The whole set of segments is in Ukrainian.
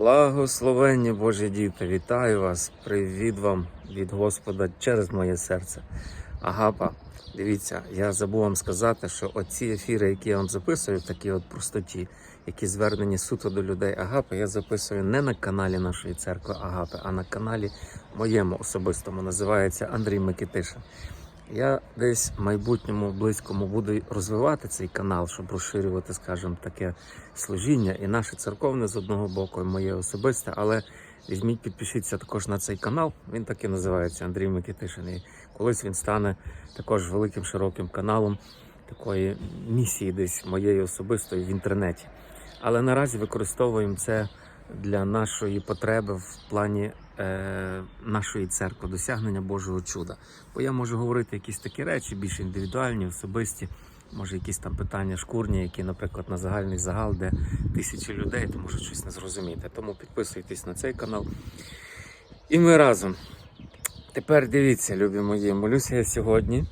Благословенні Божі діти, вітаю вас! Привіт вам від Господа через моє серце. Агапа, дивіться, я забув вам сказати, що оці ефіри, які я вам записую, в такій от простоті, які звернені суто до людей Агапи, я записую не на каналі нашої церкви Агапи, а на каналі моєму особистому. Називається Андрій Микитишин. Я десь в майбутньому близькому буду розвивати цей канал, щоб розширювати, скажімо, таке служіння і наше церковне з одного боку, і моє особисте. Але візьміть, підпишіться також на цей канал. Він так і називається Андрій Микитишин. І колись він стане також великим широким каналом такої місії, десь моєї особистої в інтернеті. Але наразі використовуємо це для нашої потреби в плані е, нашої церкви, досягнення Божого чуда. Бо я можу говорити якісь такі речі, більш індивідуальні, особисті, може якісь там питання шкурні, які, наприклад, на загальний загал, де тисячі людей, то можуть щось не зрозуміти. Тому підписуйтесь на цей канал. І ми разом. Тепер дивіться, любі мої, молюся я сьогодні.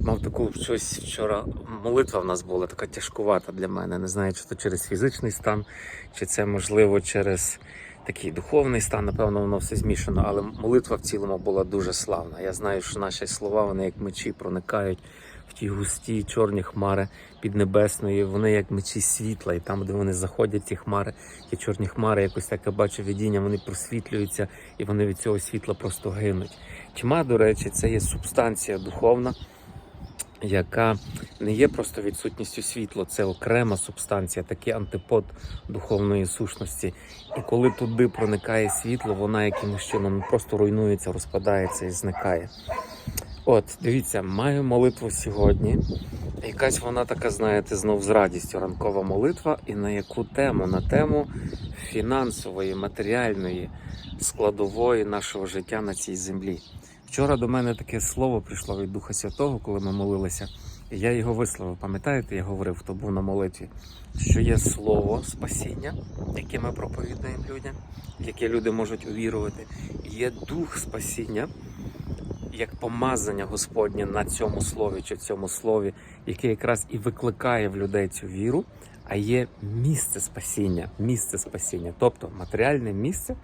Мав таку щось вчора. Молитва в нас була така тяжкувата для мене. Не знаю, чи то через фізичний стан, чи це можливо через такий духовний стан. Напевно, воно все змішано, але молитва в цілому була дуже славна. Я знаю, що наші слова, вони як мечі проникають в ті густі чорні хмари піднебесної. Вони як мечі світла, і там, де вони заходять, ці хмари, ті чорні хмари, якось так я бачу видіння, вони просвітлюються і вони від цього світла просто гинуть. Тьма, до речі, це є субстанція духовна яка не є просто відсутністю світла, це окрема субстанція, такий антипод духовної сущності. І коли туди проникає світло, вона якимось чином просто руйнується, розпадається і зникає. От, дивіться, маю молитву сьогодні. Якась вона така, знаєте, знов з радістю ранкова молитва. І на яку тему? На тему фінансової, матеріальної, складової нашого життя на цій землі. Вчора до мене таке слово прийшло від Духа Святого, коли ми молилися. І я його висловив. Пам'ятаєте, я говорив, хто був на молитві, що є слово спасіння, яке ми проповідуємо людям, яке люди можуть увірувати. Є дух спасіння, як помазання Господнє на цьому слові чи цьому слові, яке якраз і викликає в людей цю віру. А є місце спасіння, місце спасіння, тобто матеріальне місце,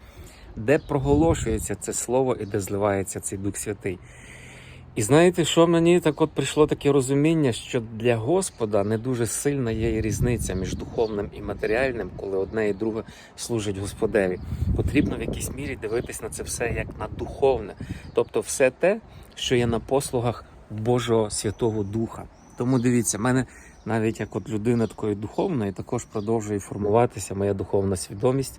де проголошується це слово і де зливається цей Дух Святий. І знаєте, що мені так от прийшло таке розуміння, що для Господа не дуже сильна є різниця між духовним і матеріальним, коли одне і друге служить Господеві. Потрібно в якійсь мірі дивитись на це все як на духовне, тобто все те, що є на послугах Божого Святого Духа. Тому дивіться, мене навіть як от людина такої духовної, також продовжує формуватися моя духовна свідомість.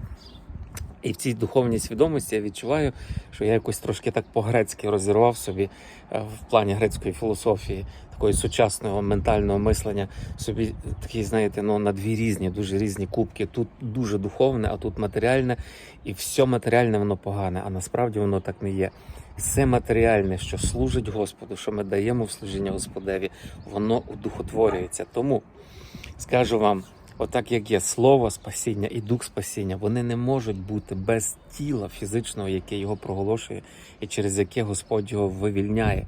І в цій духовній свідомості я відчуваю, що я якось трошки так по-грецьки розірвав собі е, в плані грецької філософії, такої сучасного ментального мислення. Собі такі, знаєте, ну на дві різні, дуже різні кубки. Тут дуже духовне, а тут матеріальне, і все матеріальне воно погане, а насправді воно так не є. Все матеріальне, що служить Господу, що ми даємо в служіння Господеві, воно удухотворюється. Тому скажу вам. Отак як є слово спасіння і дух спасіння, вони не можуть бути без тіла фізичного, яке його проголошує, і через яке Господь його вивільняє.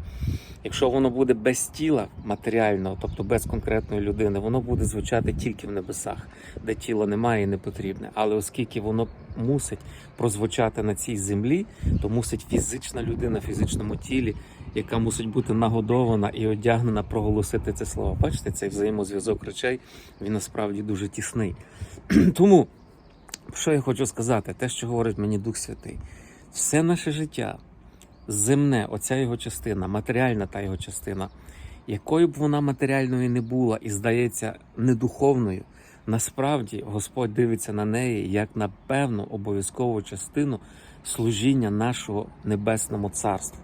Якщо воно буде без тіла матеріального, тобто без конкретної людини, воно буде звучати тільки в небесах, де тіла немає і не потрібне. Але оскільки воно мусить прозвучати на цій землі, то мусить фізична людина в фізичному тілі, яка мусить бути нагодована і одягнена, проголосити це слово. Бачите, цей взаємозв'язок речей він насправді дуже тісний. Тому, що я хочу сказати, те, що говорить мені Дух Святий, все наше життя земне, оця його частина, матеріальна та його частина, якою б вона матеріальною не була і здається недуховною, насправді Господь дивиться на неї як на певну обов'язкову частину служіння нашого небесному царству.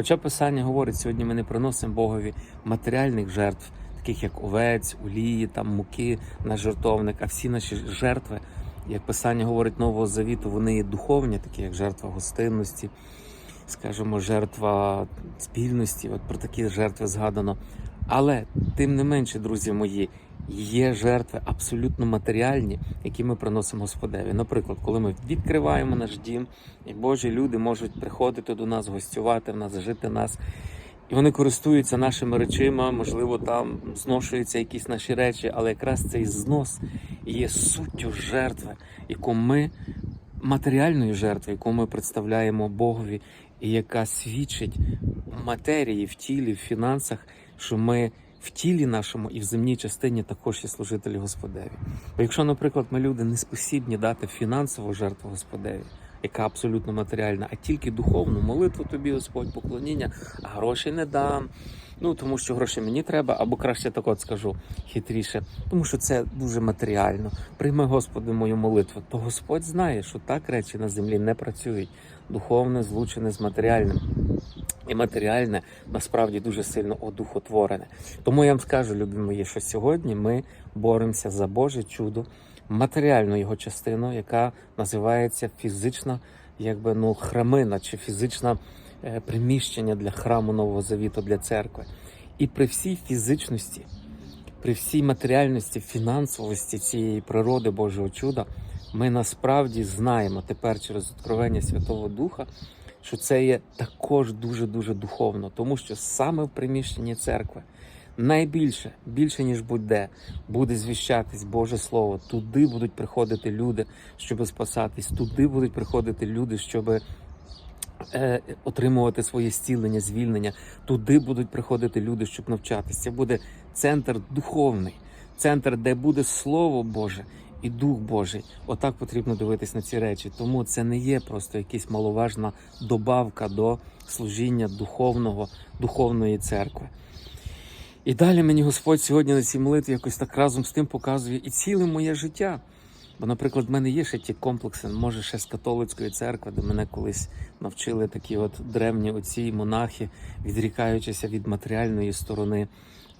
Хоча Писання говорить, сьогодні ми не приносимо Богові матеріальних жертв, таких як овець, олії, там муки на жертовник, а всі наші жертви, як Писання говорить Нового Завіту, вони є духовні, такі як жертва гостинності, скажімо, жертва спільності. От про такі жертви згадано. Але тим не менше, друзі мої, є жертви абсолютно матеріальні, які ми приносимо Господеві. Наприклад, коли ми відкриваємо наш дім, і Божі люди можуть приходити до нас, гостювати в нас, жити нас. І вони користуються нашими речима, можливо, там зношуються якісь наші речі, але якраз цей знос є суттю жертви, яку ми матеріальної жертви, яку ми представляємо Богові, і яка свідчить в матерії, в тілі, в фінансах, що ми в тілі нашому і в земній частині також є служителі Господеві. Бо якщо, наприклад, ми люди не спосібні дати фінансову жертву Господеві, яка абсолютно матеріальна, а тільки духовну молитву тобі, Господь, поклоніння, а грошей не дам. Ну тому що гроші мені треба, або краще так от скажу хитріше, тому що це дуже матеріально. Прийми, Господи, мою молитву. То Господь знає, що так речі на землі не працюють. Духовне злучене з матеріальним. І матеріальне насправді дуже сильно одухотворене. Тому я вам скажу, любі мої, що сьогодні ми боремося за Боже чудо, матеріальну його частину, яка називається фізична, якби ну храмина чи фізична е, приміщення для храму Нового Завіту для церкви. І при всій фізичності, при всій матеріальності, фінансовості цієї природи Божого чуда, ми насправді знаємо тепер через откровення Святого Духа, що це є також дуже дуже духовно, тому що саме в приміщенні церкви найбільше, більше ніж будь-де, буде звіщатись Боже Слово. Туди будуть приходити люди, щоб спасатись, туди будуть приходити люди, щоб е, отримувати своє зцілення, звільнення. Туди будуть приходити люди, щоб навчатися. Це буде центр духовний, центр, де буде Слово Боже. І Дух Божий, отак потрібно дивитись на ці речі. Тому це не є просто якась маловажна добавка до служіння духовного, духовної церкви. І далі мені Господь сьогодні на цій молитві якось так разом з тим показує і ціле моє життя. Бо, наприклад, в мене є ще ті комплекси, може, ще з католицької церкви, де мене колись навчили такі от древні отці, монахи, відрікаючися від матеріальної сторони,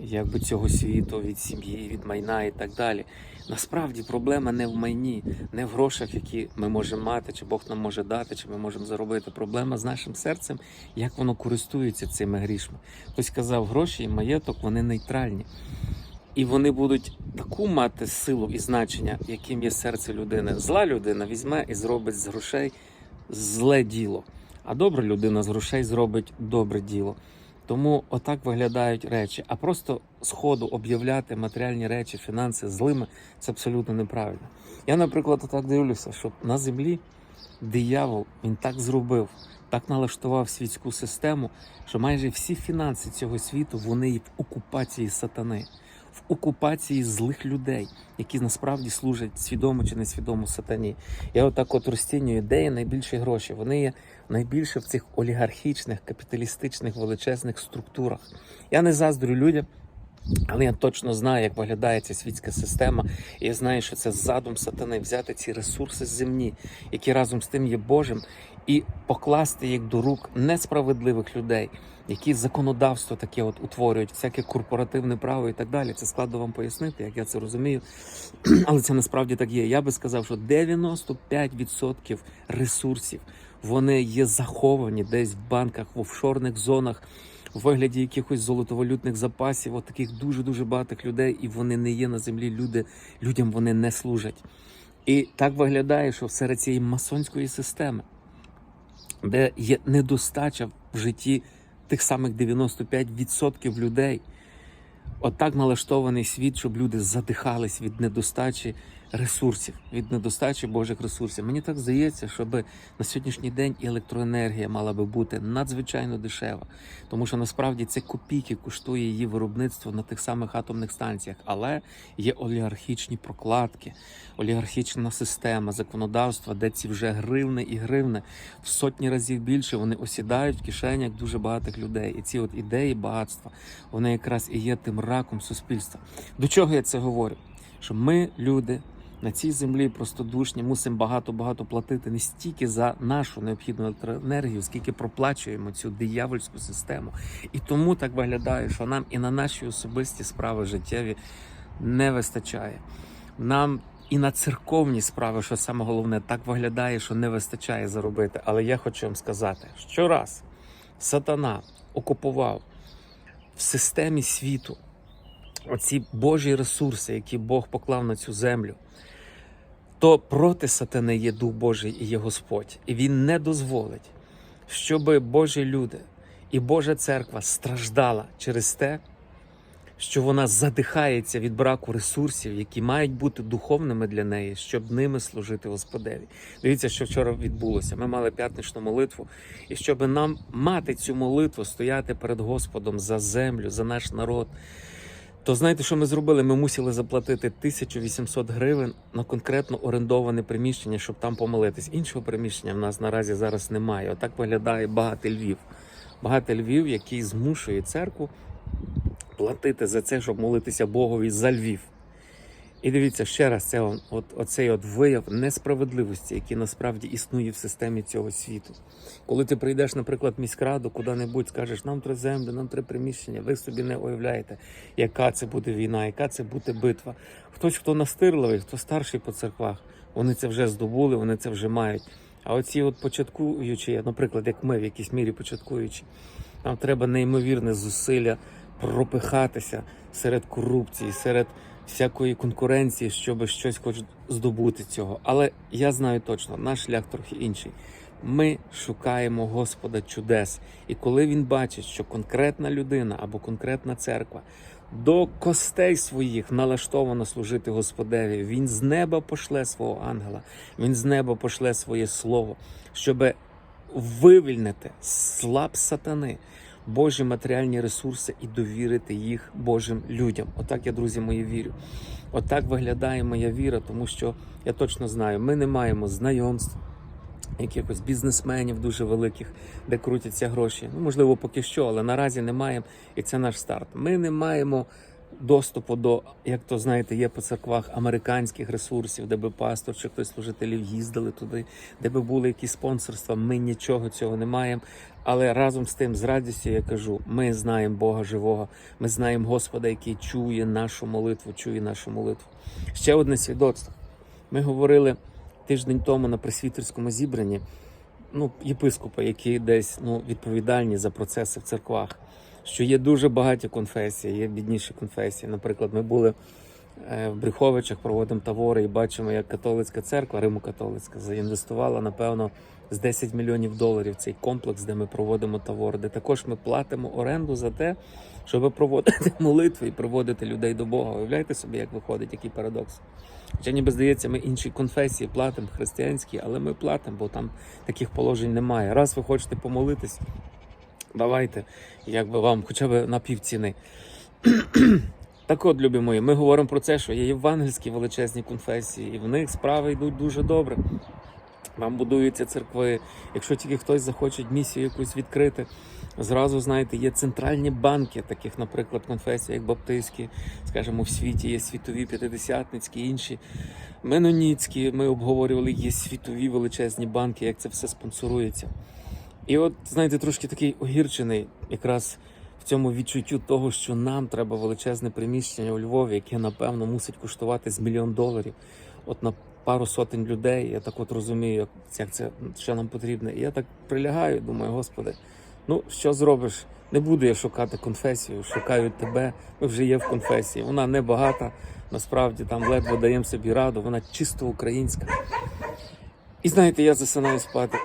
якби цього світу, від сім'ї, від майна і так далі. Насправді проблема не в майні, не в грошах, які ми можемо мати, чи Бог нам може дати, чи ми можемо заробити. Проблема з нашим серцем, як воно користується цими грішми. Хтось казав, гроші і маєток вони нейтральні. І вони будуть таку мати силу і значення, яким є серце людини. Зла людина візьме і зробить з грошей зле діло. А добра людина з грошей зробить добре діло. Тому отак виглядають речі. А просто сходу об'являти матеріальні речі, фінанси злими це абсолютно неправильно. Я, наприклад, отак дивлюся, що на землі диявол він так зробив, так налаштував світську систему, що майже всі фінанси цього світу вони в окупації сатани, в окупації злих людей, які насправді служать свідомо чи несвідомо сатані. Я отак от розцінюю, де є найбільші гроші. Вони є найбільше в цих олігархічних, капіталістичних величезних структурах. Я не заздрю людям. Але я точно знаю, як виглядає ця світська система, і я знаю, що це задум сатани взяти ці ресурси з землі, які разом з тим є Божим, і покласти їх до рук несправедливих людей, які законодавство таке от утворюють, всяке корпоративне право і так далі. Це складно вам пояснити, як я це розумію. Але це насправді так є. Я би сказав, що 95% ресурсів вони є заховані десь в банках, в офшорних зонах у вигляді якихось золотовалютних запасів, от таких дуже дуже багатих людей, і вони не є на землі. Люди людям вони не служать. І так виглядає, що серед цієї масонської системи, де є недостача в житті тих самих 95% людей, отак налаштований світ, щоб люди задихались від недостачі ресурсів, від недостачі Божих ресурсів. Мені так здається, щоб на сьогоднішній день електроенергія мала би бути надзвичайно дешева, тому що насправді це копійки коштує її виробництво на тих самих атомних станціях, але є олігархічні прокладки, олігархічна система законодавства, де ці вже гривни і гривни в сотні разів більше вони осідають в кишенях дуже багатих людей. І ці от ідеї багатства вони якраз і є тим раком суспільства. До чого я це говорю? Що ми, люди, на цій землі простодушні мусимо багато-багато платити не стільки за нашу необхідну електроенергію, скільки проплачуємо цю диявольську систему. І тому так виглядає, що нам і на наші особисті справи життєві не вистачає. Нам і на церковні справи, що саме головне, так виглядає, що не вистачає заробити. Але я хочу вам сказати, що раз сатана окупував в системі світу оці Божі ресурси, які Бог поклав на цю землю, то проти сатани є Дух Божий і є Господь. І Він не дозволить, щоб Божі люди і Божа церква страждала через те, що вона задихається від браку ресурсів, які мають бути духовними для неї, щоб ними служити Господеві. Дивіться, що вчора відбулося. Ми мали п'ятничну молитву, і щоб нам мати цю молитву, стояти перед Господом за землю, за наш народ. То знаєте, що ми зробили? Ми мусили заплатити 1800 гривень на конкретно орендоване приміщення, щоб там помолитись. Іншого приміщення в нас наразі зараз немає. Отак виглядає багато Львів. Багато Львів, який змушує церкву платити за це, щоб молитися Богові за Львів. І дивіться ще раз, це от, оцей от вияв несправедливості, який насправді існує в системі цього світу. Коли ти прийдеш, наприклад, міськраду, куди-небудь скажеш, нам треба землю, нам треба приміщення, ви собі не уявляєте, яка це буде війна, яка це буде битва. Хтось, хто настирливий, хто старший по церквах, вони це вже здобули, вони це вже мають. А оці от початкуючі, наприклад, як ми в якійсь мірі початкуючі, нам треба неймовірне зусилля пропихатися серед корупції, серед всякої конкуренції, щоб щось хоч здобути цього. Але я знаю точно, наш шлях трохи інший. Ми шукаємо Господа чудес, і коли він бачить, що конкретна людина або конкретна церква до костей своїх налаштовано служити Господеві, він з неба пошле свого ангела, він з неба пошле своє слово, щоб вивільнити слаб сатани, Божі матеріальні ресурси і довірити їх Божим людям. Отак я, друзі мої, вірю. Отак виглядає моя віра, тому що я точно знаю, ми не маємо знайомств. Якихось бізнесменів дуже великих, де крутяться гроші. Ну, можливо, поки що, але наразі не маємо, і це наш старт. Ми не маємо доступу до, як то знаєте, є по церквах американських ресурсів, де би пастор чи хтось служителів їздили туди, де би були якісь спонсорства. Ми нічого цього не маємо. Але разом з тим, з радістю я кажу: ми знаємо Бога живого, ми знаємо Господа, який чує нашу молитву, чує нашу молитву. Ще одне свідоцтво. Ми говорили тиждень тому на пресвітерському зібранні, ну, єпископи, які десь ну, відповідальні за процеси в церквах, що є дуже багаті конфесії, є бідніші конфесії. Наприклад, ми були е, в Брюховичах, проводимо тавори і бачимо, як католицька церква, Римо-католицька, заінвестувала, напевно, з 10 мільйонів доларів цей комплекс, де ми проводимо тавори, де також ми платимо оренду за те, щоб проводити молитви і проводити людей до Бога. Уявляєте собі, як виходить, який парадокс. Хоча ніби здається, ми інші конфесії платимо християнські, але ми платимо, бо там таких положень немає. Раз ви хочете помолитись, давайте, якби вам хоча б на півціни. Так от, любі мої, ми говоримо про це, що є євангельські величезні конфесії, і в них справи йдуть дуже добре. Вам будуються церкви. Якщо тільки хтось захоче місію якусь відкрити, зразу знаєте, є центральні банки, таких, наприклад, конфесій, як баптистські, скажімо, в світі є світові п'ятидесятницькі, інші меноніцькі. Ми обговорювали, є світові величезні банки, як це все спонсорується. І от, знаєте, трошки такий огірчений якраз в цьому відчуттю того, що нам треба величезне приміщення у Львові, яке, напевно, мусить коштувати з мільйон доларів. От на пару сотень людей. Я так от розумію, як, це що нам потрібно. І я так прилягаю, думаю, господи, ну що зробиш? Не буду я шукати конфесію, шукаю тебе. Ми вже є в конфесії. Вона не багата, насправді там ледве даємо собі раду, вона чисто українська. І знаєте, я засинаю спати.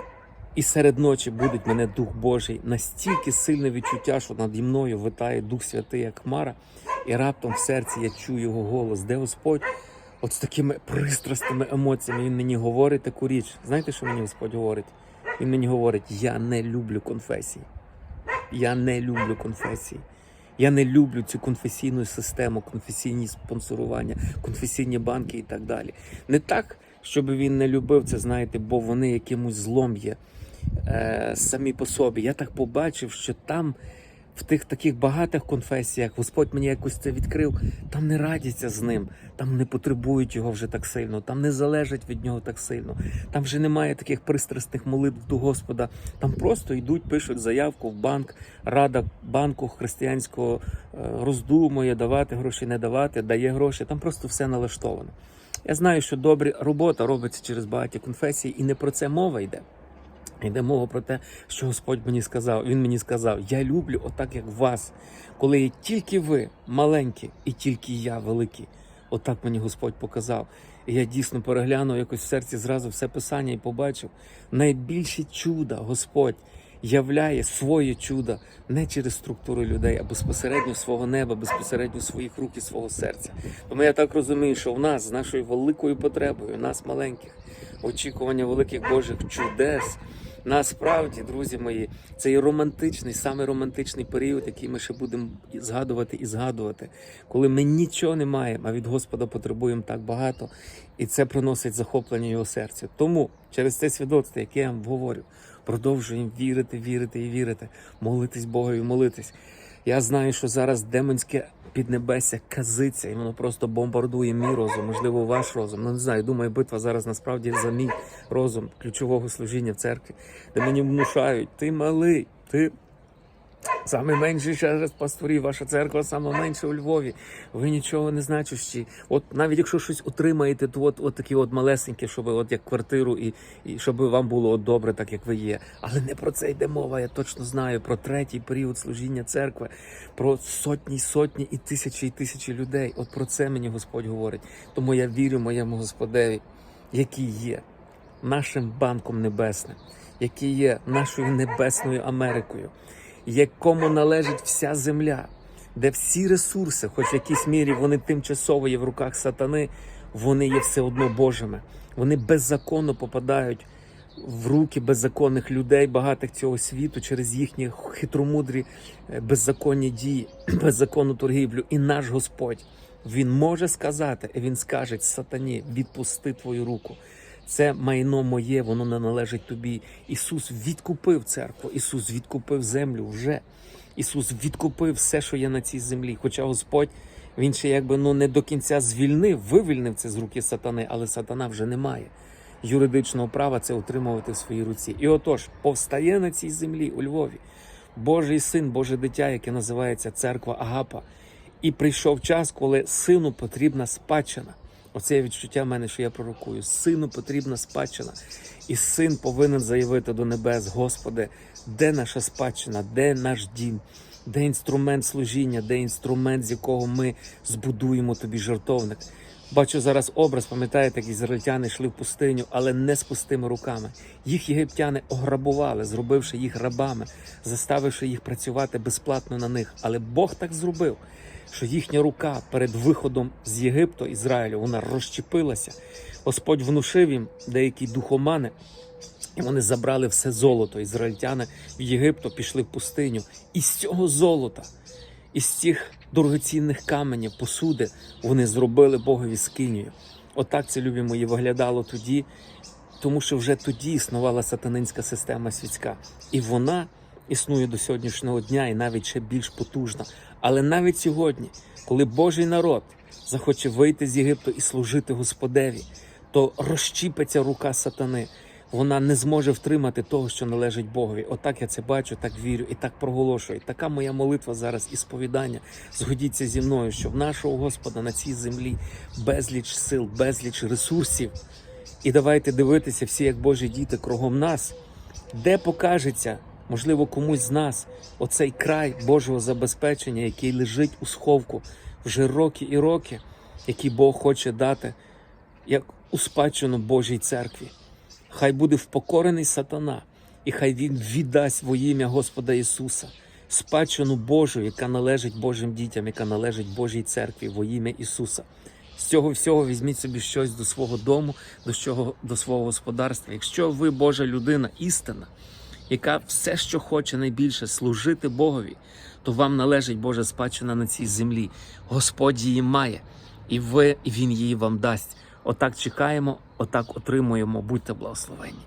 І серед ночі буде мене Дух Божий, настільки сильне відчуття, що наді мною витає Дух Святий, як хмара, і раптом в серці я чую його голос, де Господь от з такими пристрасними емоціями він мені говорить таку річ. Знаєте, що мені Господь говорить? Він мені говорить: я не люблю конфесії. Я не люблю конфесії. Я не люблю цю конфесійну систему, конфесійні спонсорування, конфесійні банки і так далі. Не так, щоб він не любив це, знаєте, бо вони якимось злом є е, самі по собі. Я так побачив, що там, в тих таких багатих конфесіях, Господь мені якось це відкрив, там не радяться з ним, там не потребують його вже так сильно, там не залежать від нього так сильно. Там вже немає таких пристрасних молитв до Господа. Там просто йдуть, пишуть заявку в банк, рада банку християнського е, роздумує, давати гроші, не давати, дає гроші. Там просто все налаштовано. Я знаю, що добра робота робиться через багаті конфесії, і не про це мова йде. Йде мова про те, що Господь мені сказав. Він мені сказав: Я люблю отак, як вас, коли є тільки ви маленькі, і тільки я великий. Отак мені Господь показав. І я дійсно переглянув якось в серці зразу все писання і побачив найбільше чуда, Господь, являє своє чудо не через структуру людей, а безпосередньо свого неба, безпосередньо своїх рук і свого серця. Тому я так розумію, що в нас з нашою великою потребою, нас маленьких, очікування великих Божих чудес. Насправді, друзі мої, це є романтичний, саме романтичний період, який ми ще будемо згадувати і згадувати, коли ми нічого не маємо, а від Господа потребуємо так багато, і це приносить захоплення його серця. Тому через це свідоцтво, яке я вам говорю, продовжуємо вірити, вірити і вірити, молитись Богові, молитись. Я знаю, що зараз демонське піднебесся казиться, і воно просто бомбардує мій розум, можливо, ваш розум. Ну не знаю, думаю, битва зараз насправді за мій розум ключового служіння в церкві, де мені внушають, ти малий, ти саме менший через пасторів, ваша церква саме менша у Львові. Ви нічого не значущі. От навіть якщо щось отримаєте, то от, от такі от малесенькі, щоб от як квартиру, і, і щоб вам було от добре, так як ви є. Але не про це йде мова. Я точно знаю про третій період служіння церкви, про сотні, сотні і тисячі і тисячі людей. От про це мені Господь говорить. Тому я вірю моєму Господеві, який є нашим банком небесним, який є нашою небесною Америкою, якому належить вся земля, де всі ресурси, хоч в якійсь мірі вони тимчасово є в руках сатани, вони є все одно Божими. Вони беззаконно попадають в руки беззаконних людей, багатих цього світу, через їхні хитромудрі е, беззаконні дії, беззаконну торгівлю. І наш Господь він може сказати, і він скаже сатані, відпусти твою руку. Це майно моє, воно не належить тобі. Ісус відкупив церкву, Ісус відкупив землю вже. Ісус відкупив все, що є на цій землі. Хоча Господь він ще якби ну не до кінця звільнив, вивільнив це з руки сатани, але сатана вже не має юридичного права це утримувати в своїй руці. І отож, повстає на цій землі у Львові Божий син, Боже дитя, яке називається церква Агапа. І прийшов час, коли сину потрібна спадщина. Оце відчуття в мене, що я пророкую. Сину потрібна спадщина. І син повинен заявити до небес, Господи, де наша спадщина, де наш дім, де інструмент служіння, де інструмент, з якого ми збудуємо тобі жертовник. Бачу зараз образ, пам'ятаєте, як ізраїльтяни йшли в пустиню, але не з пустими руками. Їх єгиптяни ограбували, зробивши їх рабами, заставивши їх працювати безплатно на них. Але Бог так зробив, що їхня рука перед виходом з Єгипту Ізраїлю вона розчепилася. Господь внушив їм деякі духомани, і вони забрали все золото. Ізраїльтяни в Єгипту пішли в пустиню. І з цього золота, із цих дорогоцінних каменів, посуди, вони зробили Богові скинію. Отак це любі мої виглядало тоді, тому що вже тоді існувала сатанинська система світська. І вона існує до сьогоднішнього дня і навіть ще більш потужна. Але навіть сьогодні, коли Божий народ захоче вийти з Єгипту і служити Господеві, то розчіпиться рука сатани. Вона не зможе втримати того, що належить Богові. Отак я це бачу, так вірю і так проголошую. Така моя молитва зараз і сповідання. Згодіться зі мною, що в нашого Господа на цій землі безліч сил, безліч ресурсів. І давайте дивитися всі, як Божі діти кругом нас, де покажеться, можливо, комусь з нас оцей край Божого забезпечення, який лежить у сховку вже роки і роки, який Бог хоче дати як у спадщину Божій церкві. Хай буде впокорений сатана, і хай він віддасть во ім'я Господа Ісуса, спадщину Божу, яка належить Божим дітям, яка належить Божій церкві во ім'я Ісуса. З цього всього візьміть собі щось до свого дому, до, чого, до свого господарства. Якщо ви Божа людина, істина, яка все, що хоче найбільше служити Богові, то вам належить Божа спадщина на цій землі. Господь її має, і ви, і Він її вам дасть. Отак чекаємо, отак отримуємо. Будьте благословені.